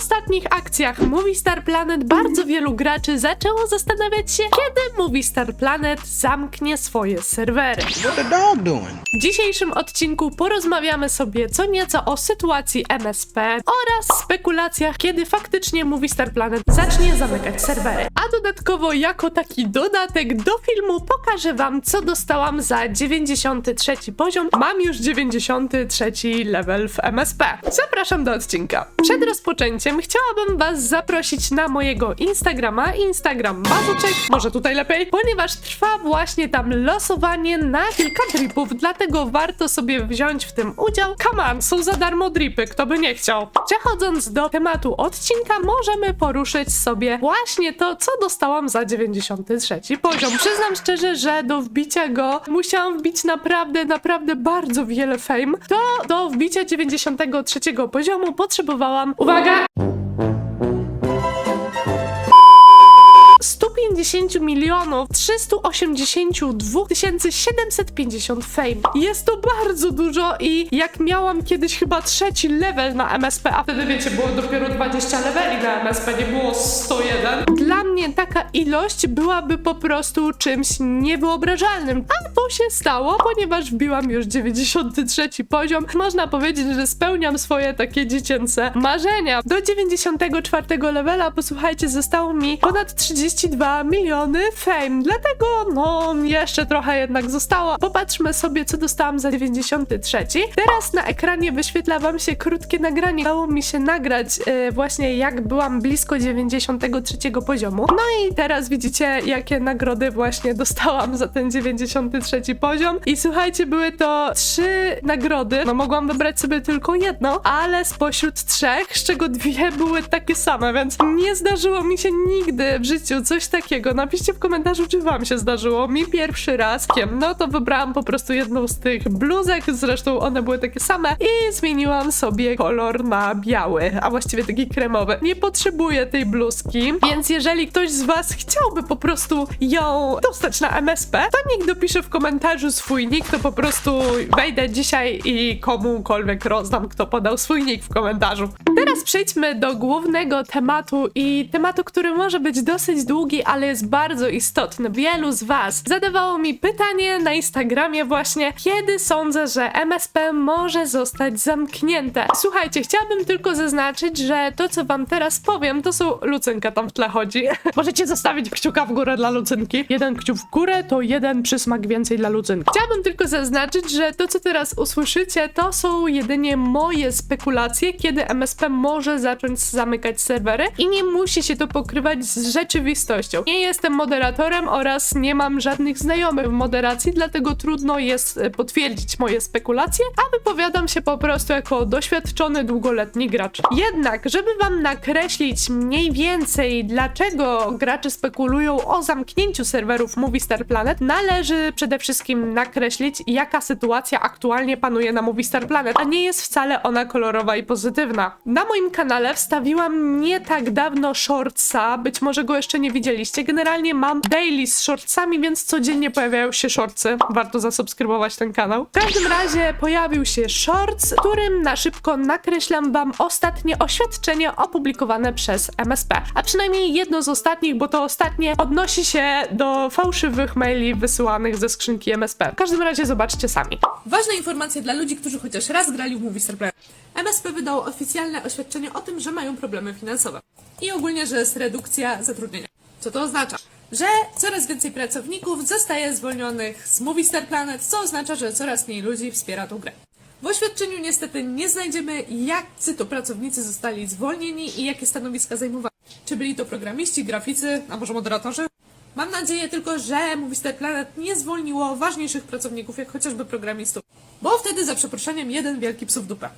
ostatnich akcjach Movie Star Planet bardzo wielu graczy zaczęło zastanawiać się, kiedy Movie Star Planet zamknie swoje serwery. W dzisiejszym odcinku porozmawiamy sobie co nieco o sytuacji MSP oraz spekulacjach, kiedy faktycznie Movie Star Planet zacznie zamykać serwery. A dodatkowo, jako taki dodatek do filmu, pokażę Wam, co dostałam za 93 poziom. Mam już 93 level w MSP. Zapraszam do odcinka. Przed rozpoczęciem chciałabym Was zaprosić na mojego Instagrama, Instagram Bazuczek, może tutaj lepiej, ponieważ trwa właśnie tam losowanie na kilka dripów, dlatego warto sobie wziąć w tym udział. Come on, są za darmo dripy, kto by nie chciał. Przechodząc do tematu odcinka, możemy poruszyć sobie właśnie to, co dostałam za 93 poziom. Przyznam szczerze, że do wbicia go musiałam wbić naprawdę, naprawdę bardzo wiele fame. To do wbicia 93 poziomu potrzebowałam, uwaga, 150 milionów 382 750 fame. Jest to bardzo dużo i jak miałam kiedyś chyba trzeci level na MSP, a wtedy wiecie, było dopiero 20 leveli na MSP, nie było 101. Dla mnie taka ilość byłaby po prostu czymś niewyobrażalnym. A to się stało, ponieważ wbiłam już 93 poziom. Można powiedzieć, że spełniam swoje takie dziecięce marzenia. Do 94 levela, posłuchajcie, zostało mi ponad 32 miliony fame. Dlatego, no, jeszcze trochę jednak zostało. Popatrzmy sobie, co dostałam za 93. Teraz na ekranie wyświetla wam się krótkie nagranie. Udało mi się nagrać e, właśnie jak byłam blisko 93 poziomu. No i teraz widzicie, jakie nagrody właśnie dostałam za ten 93 poziom. I słuchajcie, były to trzy nagrody. No mogłam wybrać sobie tylko jedno, ale spośród trzech, z czego dwie były takie same, więc nie zdarzyło mi się nigdy w życiu coś takiego. Napiszcie w komentarzu, czy wam się zdarzyło. Mi pierwszy raz. No to wybrałam po prostu jedną z tych bluzek, zresztą one były takie same i zmieniłam sobie kolor na biały, a właściwie taki kremowy. Nie potrzebuję tej bluzki, więc jeżeli ktoś z was chciałby po prostu ją dostać na MSP, to niech dopisze w komentarzu swój nick, to po prostu wejdę dzisiaj i komukolwiek rozdam, kto podał swój nick w komentarzu. Teraz przejdźmy do głównego tematu i tematu, który może być dosyć długi, ale jest bardzo istotny. Wielu z Was zadawało mi pytanie na Instagramie właśnie, kiedy sądzę, że MSP może zostać zamknięte. Słuchajcie, chciałabym tylko zaznaczyć, że to, co Wam teraz powiem, to są Lucynka tam w tle chodzi. Możecie zostawić kciuka w górę dla Lucynki. Jeden kciuk w górę to jeden przysmak więcej dla Lucynki. Chciałabym tylko zaznaczyć, że to, co teraz usłyszycie, to są jedynie moje spekulacje, kiedy MSP może zacząć zamykać serwery i nie musi się to pokrywać z rzeczywistością. Nie jestem moderatorem oraz nie mam żadnych znajomych w moderacji, dlatego trudno jest e, potwierdzić moje spekulacje, a wypowiadam się po prostu jako doświadczony, długoletni gracz. Jednak, żeby wam nakreślić mniej więcej, dlaczego gracze spekulują o zamknięciu serwerów Movie Star Planet, należy przede wszystkim nakreślić, jaka sytuacja aktualnie panuje na Movie Star Planet, a nie jest wcale ona kolorowa i pozytywna. Na moim kanale wstawiłam nie tak dawno shortsa, być może go jeszcze nie widzieliście. Generalnie mam daily z shortsami, więc codziennie pojawiają się shortsy. Warto zasubskrybować ten kanał. W każdym razie pojawił się shorts, którym na szybko nakreślam wam ostatnie oświadczenie opublikowane przez MSP. A przynajmniej jedno z ostatnich, bo to ostatnie odnosi się do fałszywych maili wysyłanych ze skrzynki MSP. W każdym razie zobaczcie sami. Ważna informacja dla ludzi, którzy chociaż raz grali w Movie Planet. MSP wydało oficjalne oświadczenie o tym, że mają problemy finansowe. I ogólnie, że jest redukcja zatrudnienia. Co to oznacza? Że coraz więcej pracowników zostaje zwolnionych z Movie Planet, co oznacza, że coraz mniej ludzi wspiera tą grę. W oświadczeniu niestety nie znajdziemy, jacy to pracownicy zostali zwolnieni i jakie stanowiska zajmowali. Czy byli to programiści, graficy, a może moderatorzy? Mam nadzieję tylko, że Movie Star Planet nie zwolniło ważniejszych pracowników, jak chociażby programistów. Bo wtedy, za przeproszeniem, jeden wielki psów dupę.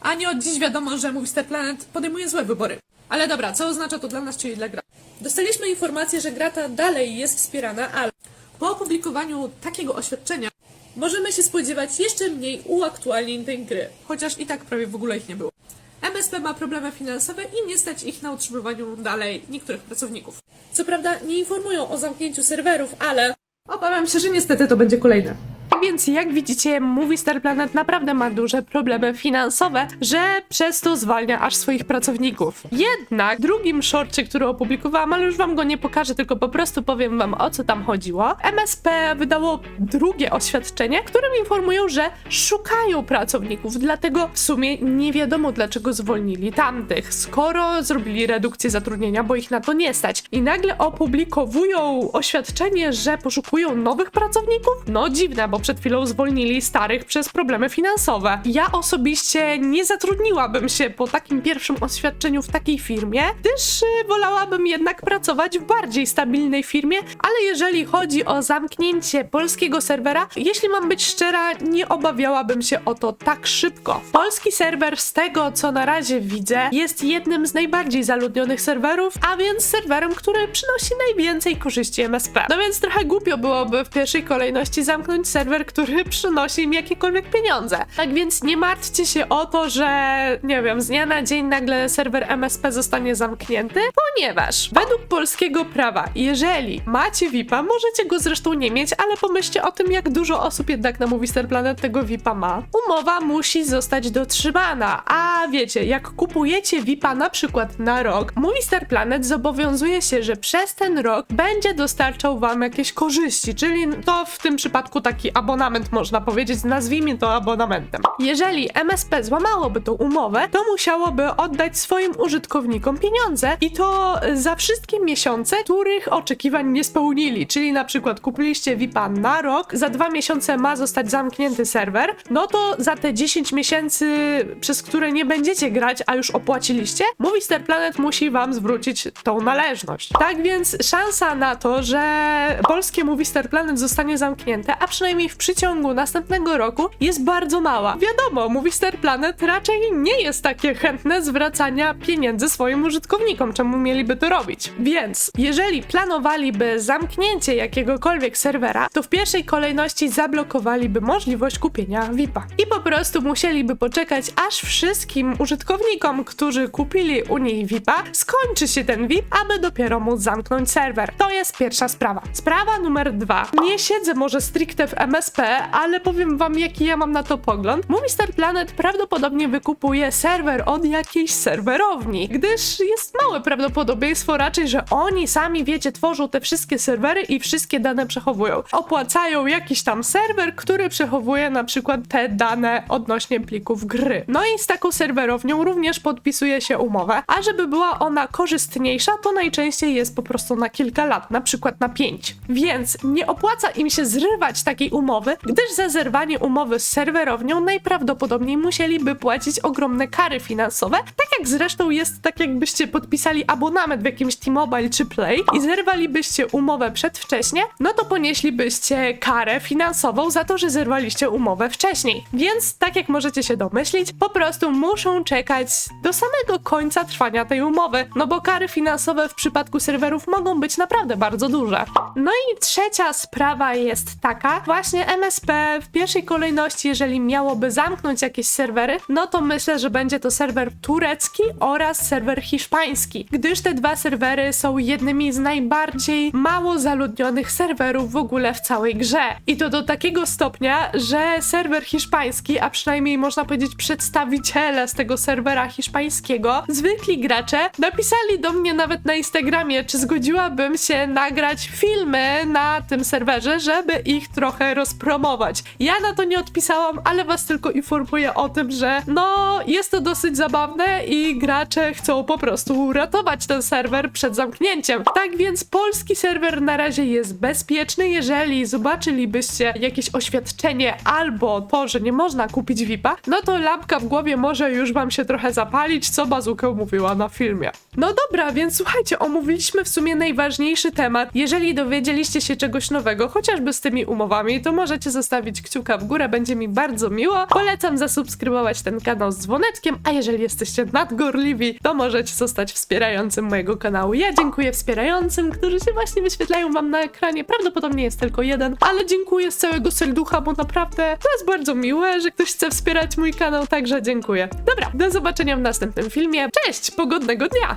A nie od dziś wiadomo, że Movie Star Planet podejmuje złe wybory. Ale dobra, co oznacza to dla nas, czyli dla gra? Dostaliśmy informację, że gra ta dalej jest wspierana, ale po opublikowaniu takiego oświadczenia możemy się spodziewać jeszcze mniej uaktualnień tej gry, chociaż i tak prawie w ogóle ich nie było. MSP ma problemy finansowe i nie stać ich na utrzymywaniu dalej niektórych pracowników. Co prawda nie informują o zamknięciu serwerów, ale obawiam się, że niestety to będzie kolejne. Więc jak widzicie, Movie Star Planet naprawdę ma duże problemy finansowe, że przez to zwalnia aż swoich pracowników. Jednak w drugim shorcie, który opublikowałam, ale już wam go nie pokażę, tylko po prostu powiem wam o co tam chodziło. MSP wydało drugie oświadczenie, w którym informują, że szukają pracowników, dlatego w sumie nie wiadomo dlaczego zwolnili tamtych, skoro zrobili redukcję zatrudnienia, bo ich na to nie stać. I nagle opublikowują oświadczenie, że poszukują nowych pracowników? No dziwne, bo przed chwilą zwolnili starych przez problemy finansowe. Ja osobiście nie zatrudniłabym się po takim pierwszym oświadczeniu w takiej firmie, gdyż y, wolałabym jednak pracować w bardziej stabilnej firmie, ale jeżeli chodzi o zamknięcie polskiego serwera, jeśli mam być szczera, nie obawiałabym się o to tak szybko. Polski serwer z tego, co na razie widzę, jest jednym z najbardziej zaludnionych serwerów, a więc serwerem, który przynosi najwięcej korzyści MSP. No więc trochę głupio byłoby w pierwszej kolejności zamknąć serwer, który przynosi im jakiekolwiek pieniądze. Tak więc nie martwcie się o to, że nie wiem, z dnia na dzień nagle serwer MSP zostanie zamknięty, ponieważ według polskiego prawa, jeżeli macie VIPa, możecie go zresztą nie mieć, ale pomyślcie o tym, jak dużo osób jednak na Movistar Planet tego VIPa ma. Umowa musi zostać dotrzymana, a wiecie, jak kupujecie VIPa na przykład na rok, Movistar Planet zobowiązuje się, że przez ten rok będzie dostarczał wam jakieś korzyści, czyli to w tym przypadku taki abonament można powiedzieć, nazwijmy to abonamentem. Jeżeli MSP złamałoby tą umowę, to musiałoby oddać swoim użytkownikom pieniądze i to za wszystkie miesiące, których oczekiwań nie spełnili, czyli na przykład kupiliście VIPa na rok, za dwa miesiące ma zostać zamknięty serwer, no to za te 10 miesięcy, przez które nie będziecie grać, a już opłaciliście, Movistar Planet musi wam zwrócić tą należność. Tak więc szansa na to, że polskie Movistar Planet zostanie zamknięte, a przynajmniej w przeciągu następnego roku jest bardzo mała. Wiadomo, Movistar Planet raczej nie jest takie chętne zwracania pieniędzy swoim użytkownikom, czemu mieliby to robić. Więc jeżeli planowaliby zamknięcie jakiegokolwiek serwera, to w pierwszej kolejności zablokowaliby możliwość kupienia VIP-a. I po prostu musieliby poczekać, aż wszystkim użytkownikom, którzy kupili u nich VIP-a, skończy się ten VIP, aby dopiero móc zamknąć serwer. To jest pierwsza sprawa. Sprawa numer dwa. Nie siedzę może stricte w MSP, ale powiem wam, jaki ja mam na to pogląd. Movistar Planet prawdopodobnie wykupuje serwer od jakiejś serwerowni, gdyż jest małe prawdopodobieństwo raczej, że oni sami, wiecie, tworzą te wszystkie serwery i wszystkie dane przechowują. Opłacają jakiś tam serwer, który przechowuje na przykład te dane odnośnie plików gry. No i z taką serwerownią również podpisuje się umowę, a żeby była ona korzystniejsza, to najczęściej jest po prostu na kilka lat, na przykład na pięć. Więc nie opłaca im się zrywać takiej umowy, gdyż za zerwanie umowy z serwerownią najprawdopodobniej musieliby płacić ogromne kary finansowe, tak jak zresztą jest tak jakbyście podpisali abonament w jakimś T-Mobile czy Play i zerwalibyście umowę przedwcześnie, no to ponieślibyście karę finansową za to, że zerwaliście umowę wcześniej. Więc tak jak możecie się domyślić, po prostu muszą czekać do samego końca trwania tej umowy, no bo kary finansowe w przypadku serwerów mogą być naprawdę bardzo duże. No i trzecia sprawa jest taka, właśnie MSP w pierwszej kolejności, jeżeli miałoby zamknąć jakieś serwery, no to myślę, że będzie to serwer turecki oraz serwer hiszpański, gdyż te dwa serwery są jednymi z najbardziej mało zaludnionych serwerów w ogóle w całej grze. I to do takiego stopnia, że serwer hiszpański, a przynajmniej można powiedzieć przedstawiciele z tego serwera hiszpańskiego, zwykli gracze, napisali do mnie nawet na Instagramie, czy zgodziłabym się nagrać filmy na tym serwerze, żeby ich trochę rozpromować. Ja na to nie odpisałam, ale was tylko informuję o tym, że no jest to dosyć zabawne i gracze chcą po prostu uratować ten serwer przed zamknięciem. Tak więc polski serwer na razie jest bezpieczny. Jeżeli zobaczylibyście jakieś oświadczenie albo to, że nie można kupić VIP-a, no to lampka w głowie może już wam się trochę zapalić, co Bazuka mówiła na filmie. No dobra, więc słuchajcie, omówiliśmy w sumie najważniejszy temat. Jeżeli dowiedzieliście się czegoś nowego, chociażby z tymi umowami, to możecie zostawić kciuka w górę, będzie mi bardzo miło. Polecam zasubskrybować ten kanał z dzwoneczkiem, a jeżeli jesteście nadgorliwi, to możecie zostać wspierającym mojego kanału. Ja dziękuję wspierającym, którzy się właśnie wyświetlają wam na ekranie. Prawdopodobnie jest tylko jeden, ale dziękuję z całego serducha, bo naprawdę to jest bardzo miłe, że ktoś chce wspierać mój kanał, także dziękuję. Dobra, do zobaczenia w następnym filmie. Cześć, pogodnego dnia!